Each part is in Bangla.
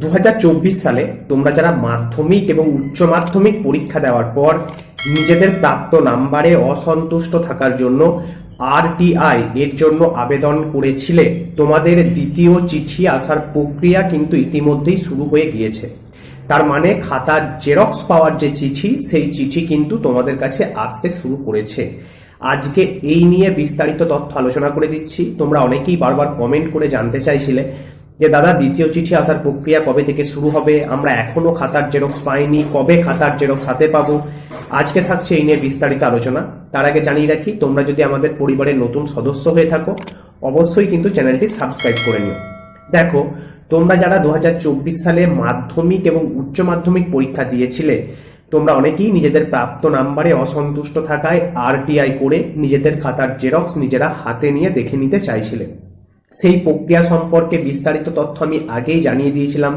দু হাজার চব্বিশ সালে তোমরা যারা মাধ্যমিক এবং উচ্চ মাধ্যমিক পরীক্ষা দেওয়ার পর নিজেদের প্রাপ্ত নাম্বারে অসন্তুষ্ট থাকার জন্য আরটিআই এর জন্য আবেদন করেছিলে, তোমাদের দ্বিতীয় চিঠি আসার প্রক্রিয়া কিন্তু ইতিমধ্যেই শুরু হয়ে গিয়েছে। তার মানে খাতার জেরক্স পাওয়ার যে চিঠি, সেই চিঠি কিন্তু তোমাদের কাছে আসতে শুরু করেছে। আজকে এই নিয়ে বিস্তারিত তথ্য আলোচনা করে দিচ্ছি। তোমরা অনেকেই বারবার কমেন্ট করে জানতে চাইছিলে যে দাদা, দ্বিতীয় চিঠি আসার প্রক্রিয়া কবে থেকে শুরু হবে? আমরা এখনও খাতার জেরক্স পাইনি। কবে খাতার জেরক্স হাতে পাবো? আজকে থাকছে এই নিয়ে বিস্তারিত আলোচনা। তার আগে জানিয়ে রাখি, তোমরা যদি আমাদের পরিবারের নতুন সদস্য হয়ে থাকো, অবশ্যই কিন্তু চ্যানেলটি সাবস্ক্রাইব করে নিও। দেখো, তোমরা যারা দু হাজার চব্বিশ সালে মাধ্যমিক এবং উচ্চ মাধ্যমিক পরীক্ষা দিয়েছিলে, তোমরা অনেকেই নিজেদের প্রাপ্ত নাম্বারে অসন্তুষ্ট থাকায় আরটিআই করে নিজেদের খাতার জেরক্স নিজেরা হাতে নিয়ে দেখে নিতে চাইছিলে। সেই প্রক্রিয়া সম্পর্কে বিস্তারিত তথ্য আমি আগেই জানিয়ে দিয়েছিলাম।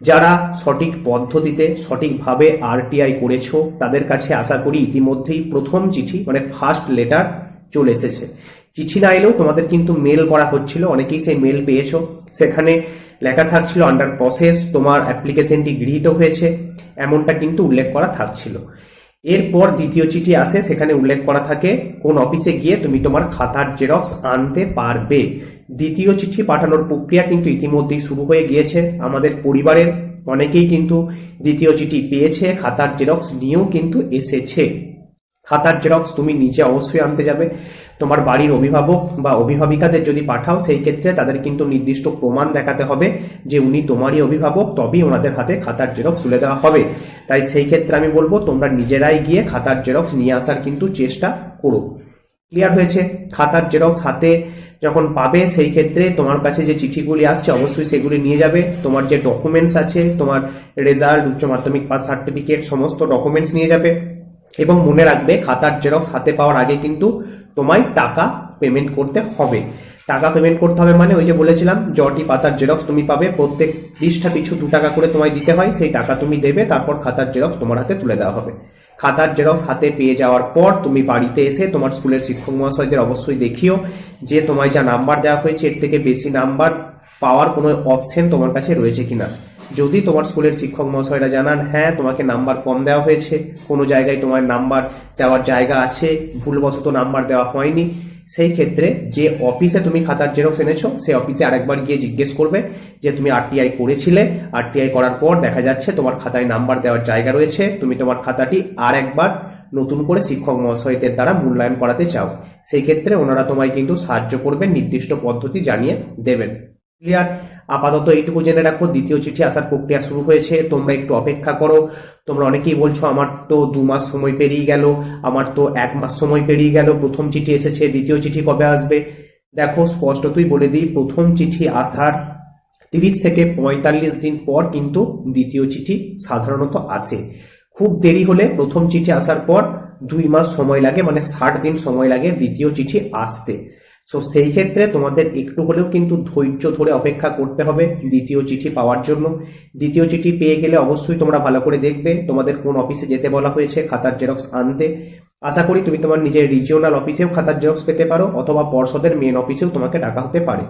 যারা সঠিক পদ্ধতিতে, সঠিকভাবে আরটিআই করেছ, তাদের কাছে আশা করি ইতিমধ্যেই প্রথম চিঠি মানে ফার্স্ট লেটার চলে এসেছে। চিঠি না এলেও তোমাদের কিন্তু মেল করা হচ্ছিল, অনেকেই সেই মেল পেয়েছ। সেখানে লেখা থাকছিল আন্ডার প্রসেস তোমার অ্যাপ্লিকেশনটি গৃহীত হয়েছে। এমনটা কিন্তু উল্লেখ করা থাকছিল। এরপর দ্বিতীয় চিঠি আসে, সেখানে উল্লেখ করা থাকে, কোন অফিসে গিয়ে তুমি তোমার খাতার জেরক্স আনতে পারবে। দ্বিতীয় চিঠি পাঠানোর প্রক্রিয়া কিন্তু ইতিমধ্যেই শুরু হয়ে গিয়েছে। আমাদের পরিবারের অনেকেই কিন্তু দ্বিতীয় চিঠি পেয়েছে, খাতার জেরক্স নিয়েও কিন্তু এসেছে। খাতার জেরক্স তুমি নিজে অবশ্যই আনতে যাবে। তোমার বাড়ির অভিভাবক বা অভিভাবিকাদের যদি পাঠাও, সেই ক্ষেত্রে তাদের কিন্তু নির্দিষ্ট প্রমাণ দেখাতে হবে যে উনি তোমারই অভিভাবক, তবেই ওনাদের হাতে খাতার জেরক্স তুলে দেওয়া হবে। তাই সেই ক্ষেত্রে আমি বলব, তোমরা নিজেরাই গিয়ে খাতার জেরক্স নিয়ে আসার কিন্তু চেষ্টা করো। ক্লিয়ার হয়েছে? খাতার জেরক্স হাতে যখন পাবে, সেই ক্ষেত্রে তোমার কাছে যে চিঠিগুলি আসছে, অবশ্যই সেগুলি নিয়ে যাবে। তোমার যে ডকুমেন্টস আছে, তোমার রেজাল্ট উচ্চ মাধ্যমিক পাস সার্টিফিকেট সমস্ত ডকুমেন্টস নিয়ে যাবে। এবং মনে রাখবে, খাতার জেরক্স হাতে পাওয়ার আগে কিন্তু তোমায় টাকা পেমেন্ট করতে হবে। টাকা পেমেন্ট করতে হবে মানে ওই যে বলেছিলাম, জটি পাতার জেরক্স তুমি পাবে, প্রত্যেক পৃষ্ঠা পিছু দু টাকা করে তোমায় দিতে হয়, সেই টাকা তুমি দেবে, তারপর খাতার জেরক্স তোমার হাতে তুলে দেওয়া হবে। খাতার জেরক্স হাতে পেয়ে যাওয়ার পর তুমি বাড়িতে এসে তোমার স্কুলের শিক্ষক মহাশয়দের অবশ্যই দেখিও যে তোমায় যা নাম্বার দেওয়া হয়েছে, এর থেকে বেশি নাম্বার পাওয়ার কোনো অপশন তোমার কাছে রয়েছে কিনা। যদি তোমার স্কুলের শিক্ষক মহাশয়রা জানান হ্যাঁ তোমাকে নাম্বার কম দেওয়া হয়েছে, কোনো জায়গায় তোমার নাম্বার দেওয়ার জায়গা আছে, ভুলবশত নাম্বার দেওয়া হয়নি, সেই ক্ষেত্রে যে অফিসে তুমি খাতার জেরক্স এনেছো সেই অফিসে আরেকবার গিয়ে জিজ্ঞেস করবে যে তুমি আরটিআই করেছিলে। আরটিআই করার পর দেখা যাচ্ছে তোমার খাতায় নাম্বার দেওয়ার জায়গা রয়েছে। তুমি তোমার খাতাটি আর একবার নতুন করে শিক্ষক মহাশয়দের দ্বারা মূল্যায়ন করাতে চাও। সেই ক্ষেত্রে ওনারা তোমায় কিন্তু সাহায্য করবেন নির্দিষ্ট পদ্ধতি জানিয়ে দেবেন। ক্লিয়ার? আপাতত এইটুকু জেনে রাখো, দ্বিতীয় চিঠি আসার প্রক্রিয়া শুরু হয়েছে। তোমরা একটু অপেক্ষা করো। তোমরা অনেকেই বলছো, আমার তো দু মাস সময় পেরিয়ে গেল, আমার তো এক মাস সময় পেরিয়ে গেল, প্রথম চিঠি এসেছে, দ্বিতীয় চিঠি কবে আসবে? দেখো, স্পষ্টতই বলে দিই, প্রথম চিঠি আসার তিরিশ থেকে পঁয়তাল্লিশ দিন পর কিন্তু দ্বিতীয় চিঠি সাধারণত আসে। খুব দেরি হলে প্রথম চিঠি আসার পর দুই মাস সময় লাগে মানে ষাট দিন সময় লাগে দ্বিতীয় চিঠি আসতে। সো সেই ক্ষেত্রে তোমাদের একটু হলেও কিন্তু ধৈর্য ধরে অপেক্ষা করতে হবে দ্বিতীয় চিঠি পাওয়ার জন্য। দ্বিতীয় চিঠি পেয়ে গেলে অবশ্যই তোমরা ভালো করে দেখবে তোমাদের কোন অফিসে যেতে বলা হয়েছে, খাতার জেরক্স আনতে। আশা করি তুমি তোমার নিজের রিজিওনাল অফিসেও খাতার জেরক্স পেতে পারো, অথবা পর্ষদের মেন অফিসেও তোমাকে ডাকা হতে পারে।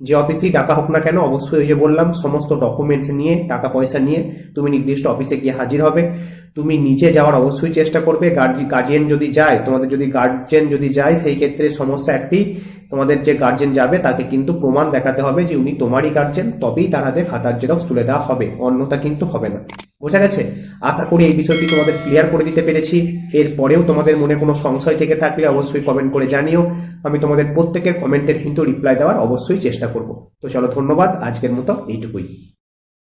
যে অফিসেই ডাকা হোক না কেন, অবশ্যই ওই যে বললাম, সমস্ত ডকুমেন্টস নিয়ে টাকা পয়সা নিয়ে তুমি নির্দিষ্ট অফিসে গিয়ে হাজির হবে। তুমি নিজে যাওয়ার অবশ্যই চেষ্টা করবে। গার্জিয়ান যদি যায়, তোমাদের যদি গার্জেন যদি যায়, সেই ক্ষেত্রে সমস্যা একটি, তোমাদের যে গার্জেন যাবে, তাকে কিন্তু প্রমাণ দেখাতে হবে যে উনি তোমারই গার্জেন তবেই তার খাতার জেরক্স তুলে দেওয়া হবে। অন্যতা কিন্তু হবে না। বোঝা গেছে? আশা করি এই বিষয়টি তোমাদের ক্লিয়ার করে দিতে পেরেছি। এরপরেও তোমাদের মনে কোনো সংশয় থেকে থাকলে অবশ্যই কমেন্ট করে জানিও। আমি তোমাদের প্রত্যেকের কমেন্টের কিন্তু রিপ্লাই দেওয়ার অবশ্যই চেষ্টা করব। তো চলো ধন্যবাদ। আজকের মতো এইটুকুই।